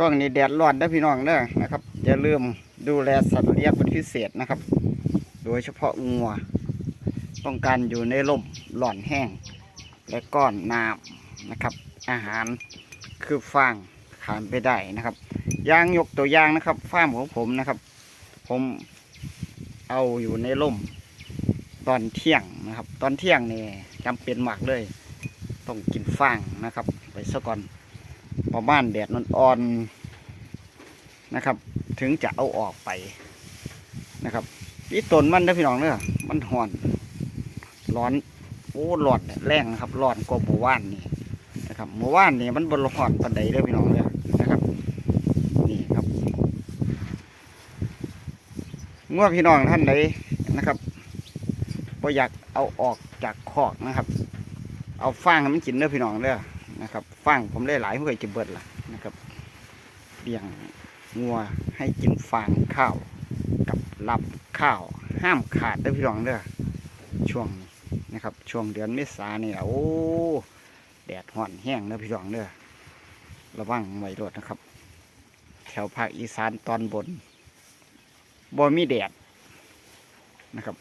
ช่วงนี้แดดร้อนนะพี่น้องเด้อนะครับอย่าลืมดูแลสัตว์เลี้ยงเป็นพิเศษนะครับ โดยเฉพาะงัวต้องการอยู่ในร่มหล่อนแห้ง และก้อนน้ำนะครับ อาหารคือฟางขาดไปได้นะครับยางยกตัวยางนะครับฟาร์มของผมนะครับ ผมเอาอยู่ในร่มตอนเที่ยงนะครับ ตอนเที่ยงนี่จำเป็นมากเลย ต้องกินฟางนะครับ ไปซะก่อน ประมาณแดดนอ่อนๆนะครับ ถึงจะเอาออกไปนะครับนี่ต้นมันนะพี่น้องเนอะมันห่อนร้อนโอ้ร้อนแรงนะครับร้อนกว่าหมู่บ้านนี่นะครับหมู่บ้านนี่มันบนร้อนปันใดเด้อพี่น้องเนอะนะครับนี่ครับเมื่อพี่น้องท่านใดนะครับพออยากเอาออกจากคอกนะครับ เอาฟางให้มันกินเด้อพี่น้องเด้อ นะครับฟางผมได้หลายเพื่อจะเบิดละนะครับเลี้ยงงัวให้กินฟางข้าว กับรับข้าว ห้ามขาดเด้พี่น้องเด้อช่วงนะครับ ช่วงเดือนเมษาเนี่ยโอ้แดดห่อนแห้งเด้อพี่น้องเด้อระวังไว้ด้วยนะครับ แถวภาคอีสานตอนบนบ่มีแดดนะครับ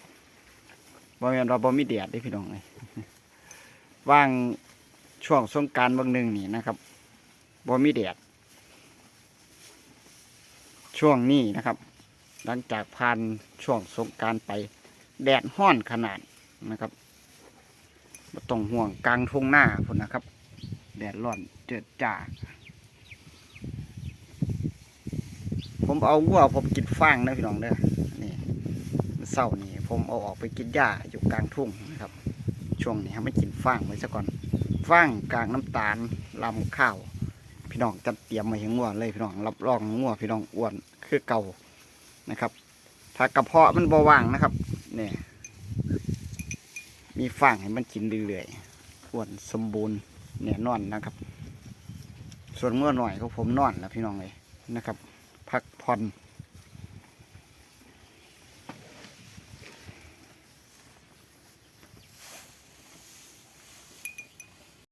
บ่ม่นเราบ่มีแดดเด้พี่น้องเลยว่าง ช่วงสงการบางหนึ่งนี่นะครับบ่มีแดดช่วงนี้นะครับ หลังจากผ่านช่วงสงการไป แดดห้อนขนาดนะครับบ่ต้องห่วงกลางทุ่งหน้าพุ่นนะครับ แดดร้อนเจิดจ้าผมเอาวัวผมกินฟางนะพี่น้องเด้อนี่เศร้านี่ผมเอาออกไปกินหญ้าอยู่กลางทุ่งนะครับ ช่วงนี้ให้มันกินฟางไว้ซะก่อนฟางกลางน้ำตาลลำข้าว พี่น้องจัดเตรียมมาให้งัวเลยพี่น้องรับรองงัวพี่น้องอ้วนคือเก่านะครับ ถ้ากระเพาะมันบว่างนะครับ เนี่ย มีฟางให้มันกินเรื่อยๆอ้วนสมบูรณ์เนี่ยนอนนะครับ ส่วนงัวหน่อยของผมนอนแล้วพี่น้องเลยนะครับ พักผ่อน